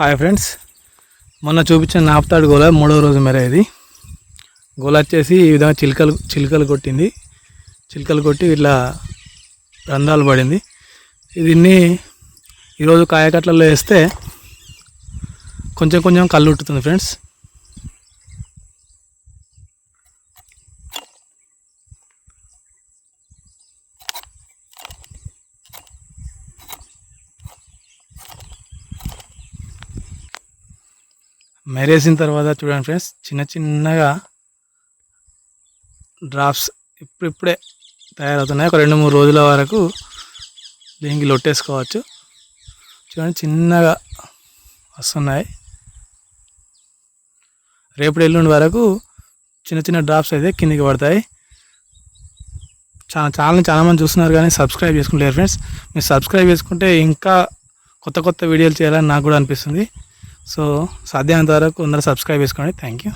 Hi friends మొన్న చూపించిన నాపుతాడు గోల మూడో రోజు మేర ఇది. గోల వచ్చేసి ఈ విధంగా చిలుకలు చిలుకలు కొట్టింది. చిలుకలు కొట్టి ఇట్లా రంధ్రాలు పడింది. దీన్ని ఈరోజు కాయకట్లలో వేస్తే కొంచెం కొంచెం కళ్ళు ఉట్టుతుంది ఫ్రెండ్స్ మెరేసిన తర్వాత చూడండి ఫ్రెండ్స్ చిన్న చిన్నగా డ్రాప్స్ ఇప్పుడిప్పుడే తయారవుతున్నాయి. ఒక రెండు మూడు రోజుల వరకు దీనికి లొట్టేసుకోవచ్చు. చూడండి చిన్నగా వస్తున్నాయి. రేపు ఎల్లుండి వరకు చిన్న చిన్న డ్రాప్స్ అయితే కిందికి పడతాయి. చాలా చాలా చాలామంది చూస్తున్నారు కానీ సబ్స్క్రైబ్ చేసుకుంటారు ఫ్రెండ్స్. మీరు సబ్స్క్రైబ్ చేసుకుంటే ఇంకా కొత్త కొత్త వీడియోలు చేయాలని నాకు కూడా అనిపిస్తుంది. సో సాధ్యమైనంత వరకు అందరూ సబ్స్క్రైబ్ చేసుకోండి. Thank you.